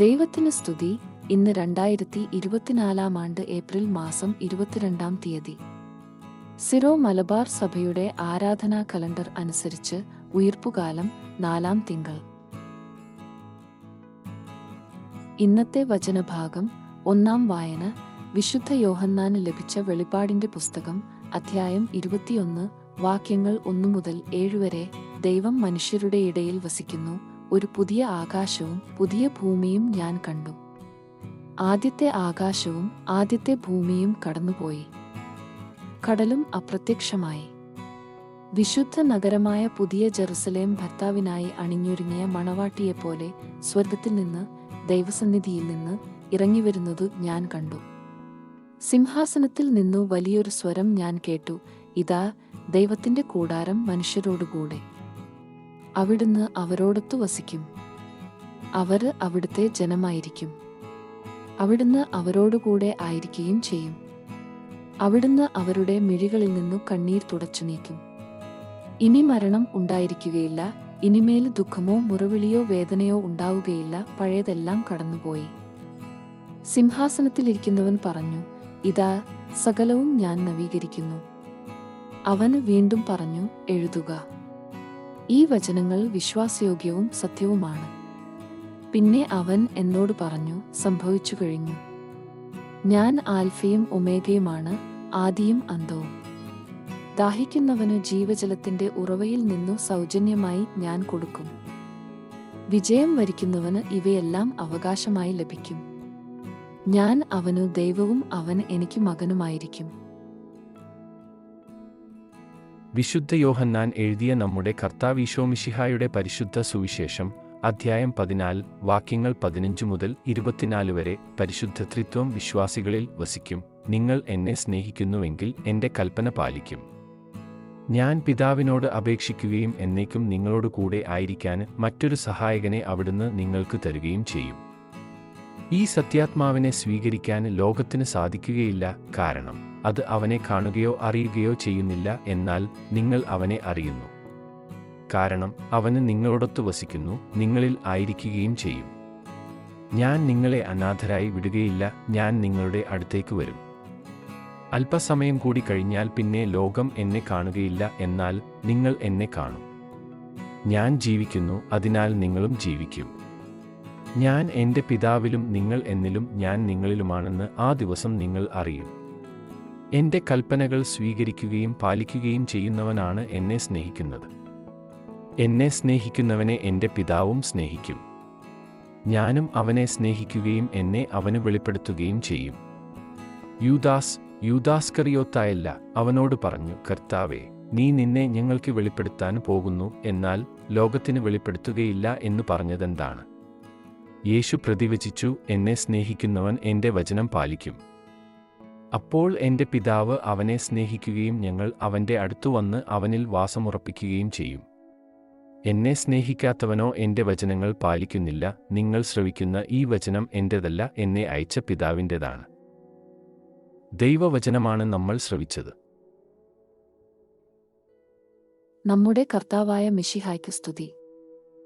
ദൈവത്തിന് സ്തുതി. ഇന്ന് രണ്ടായിരത്തി ഇരുപത്തിനാലാം ആണ്ട് ഏപ്രിൽ മാസം ഇരുപത്തിരണ്ടാം തീയതി. സിറോ മലബാർ സഭയുടെ ആരാധനാ കലണ്ടർ അനുസരിച്ച് ഉയർപ്പുകാലം നാലാം തിങ്കൾ. ഇന്നത്തെ വചനഭാഗം ഒന്നാം വായന. വിശുദ്ധ യോഹന്നാന് ലഭിച്ച വെളിപാടിന്റെ പുസ്തകം അധ്യായം ഇരുപത്തിയൊന്ന് വാക്യങ്ങൾ ഒന്നു മുതൽ ഏഴുവരെ ദൈവം മനുഷ്യരുടെ ഇടയിൽ വസിക്കുന്നു. ഒരു പുതിയ ആകാശവും പുതിയ ഭൂമിയും ഞാൻ കണ്ടു. ആദ്യത്തെ ആകാശവും ആദ്യത്തെ ഭൂമിയും കടന്നുപോയി. കടലും അപ്രത്യക്ഷമായി. വിശുദ്ധ നഗരമായ പുതിയ ജെറുസലേം ഭർത്താവിനായി അണിഞ്ഞൊരുങ്ങിയ മണവാട്ടിയെപ്പോലെ സ്വർഗത്തിൽ നിന്ന് ദൈവസന്നിധിയിൽ നിന്ന് ഇറങ്ങിവരുന്നതു ഞാൻ കണ്ടു. സിംഹാസനത്തിൽ നിന്നു വലിയൊരു സ്വരം ഞാൻ കേട്ടു. ഇതാ ദൈവത്തിന്റെ കൂടാരം മനുഷ്യരോടുകൂടെ. അവിടുന്ന് അവരോടൊത്തു വസിക്കും. അവർ അവിടുത്തെ ജനമായിരിക്കും. അവിടുന്ന് അവരോടുകൂടെ ആയിരിക്കുകയും ചെയ്യും. അവിടുന്ന് അവരുടെ മിഴികളിൽ നിന്നു കണ്ണീർ തുടച്ചു നീക്കും. ഇനി മരണം ഉണ്ടായിരിക്കുകയില്ല ഇനിമേൽ ദുഃഖമോ മുറവിളിയോ വേദനയോ ഉണ്ടാവുകയില്ല പഴയതെല്ലാം കടന്നുപോയി. സിംഹാസനത്തിലിരിക്കുന്നവൻ പറഞ്ഞു ഇതാ സകലവും ഞാൻ നവീകരിക്കുന്നു. അവൻ വീണ്ടും പറഞ്ഞു എഴുതുക. ഈ വചനങ്ങൾ വിശ്വാസയോഗ്യവും സത്യവുമാണ്. പിന്നെ അവൻ എന്നോട് പറഞ്ഞു സംഭവിച്ചു കഴിഞ്ഞു. ഞാൻ ആൽഫയും ഒമേഗയുമാണ് ആദിയും അന്തവും ദാഹിക്കുന്നവന് ജീവജലത്തിന്റെ ഉറവയിൽ നിന്നു സൗജന്യമായി ഞാൻ കൊടുക്കും. വിജയം വരിക്കുന്നവന് ഇവയെല്ലാം അവകാശമായി ലഭിക്കും. ഞാൻ അവനു ദൈവവും അവൻ എനിക്ക് മകനുമായിരിക്കും. വിശുദ്ധ യോഹന്നാൻ എഴുതിയ നമ്മുടെ കർത്താവീശോമിഷിഹായുടെ പരിശുദ്ധ സുവിശേഷം അധ്യായം പതിനാല് വാക്യങ്ങൾ പതിനഞ്ച് മുതൽ ഇരുപത്തിനാല് വരെ പരിശുദ്ധ ത്രിത്വം വിശ്വാസികളിൽ വസിക്കും. നിങ്ങൾ എന്നെ സ്നേഹിക്കുന്നുവെങ്കിൽ എന്റെ കൽപ്പന പാലിക്കും. ഞാൻ പിതാവിനോട് അപേക്ഷിക്കുകയും എന്നേക്കും നിങ്ങളോട് കൂടെ ആയിരിക്കാൻ മറ്റൊരു സഹായകനെ അവിടുന്ന് നിങ്ങൾക്ക് തരുകയും ചെയ്യും. ഈ സത്യാത്മാവിനെ സ്വീകരിക്കാൻ ലോകത്തിന് സാധിക്കുകയില്ല കാരണം അത് അവനെ കാണുകയോ അറിയുകയോ ചെയ്യുന്നില്ല എന്നാൽ നിങ്ങൾ അവനെ അറിയുന്നു. കാരണം അവന് നിങ്ങളോടൊത്ത് വസിക്കുന്നു നിങ്ങളിൽ ആയിരിക്കുകയും ചെയ്യും. ഞാൻ നിങ്ങളെ അനാഥരായി വിടുകയില്ല ഞാൻ നിങ്ങളുടെ അടുത്തേക്ക് വരും. അല്പസമയം കൂടി കഴിഞ്ഞാൽ പിന്നെ ലോകം എന്നെ കാണുകയില്ല എന്നാൽ നിങ്ങൾ എന്നെ കാണും. ഞാൻ ജീവിക്കുന്നു അതിനാൽ നിങ്ങളും ജീവിക്കും. ഞാൻ എന്റെ പിതാവിലും നിങ്ങൾ എന്നിലും ഞാൻ നിങ്ങളിലുമാണെന്ന് ആ ദിവസം നിങ്ങൾ അറിയും. എന്റെ കൽപ്പനകൾ സ്വീകരിക്കുകയും പാലിക്കുകയും ചെയ്യുന്നവനാണ് എന്നെ സ്നേഹിക്കുന്നത്. എന്നെ സ്നേഹിക്കുന്നവനെ എന്റെ പിതാവും സ്നേഹിക്കും. ഞാനും അവനെ സ്നേഹിക്കുകയും എന്നെ അവന് വെളിപ്പെടുത്തുകയും ചെയ്യും. യൂദാസ് യൂദാസ്കറിയോത്തായല്ല അവനോട് പറഞ്ഞു കർത്താവേ നീ നിന്നെ ഞങ്ങൾക്ക് വെളിപ്പെടുത്താൻ പോകുന്നു എന്നാൽ ലോകത്തിന് വെളിപ്പെടുത്തുകയില്ല എന്ന് പറഞ്ഞതെന്താണ്? യേശു പ്രതിവചിച്ചു എന്നെ സ്നേഹിക്കുന്നവൻ എന്റെ വചനം പാലിക്കും. അപ്പോൾ എന്റെ പിതാവ് അവനെ സ്നേഹിക്കുകയും ഞങ്ങൾ അവന്റെ അടുത്തു വന്ന് അവനിൽ വാസമുറപ്പിക്കുകയും ചെയ്യും. എന്നെ സ്നേഹിക്കാത്തവനോ എന്റെ വചനങ്ങൾ പാലിക്കുന്നില്ല നിങ്ങൾ ശ്രവിക്കുന്ന ഈ വചനം എന്റെതല്ല എന്നെ അയച്ച പിതാവിന്റെതാണ് ദൈവവചനമാണ് നമ്മൾ ശ്രവിച്ചത്. നമ്മുടെ കർത്താവായ മിഷിഹായ്ക്ക് സ്തുതി.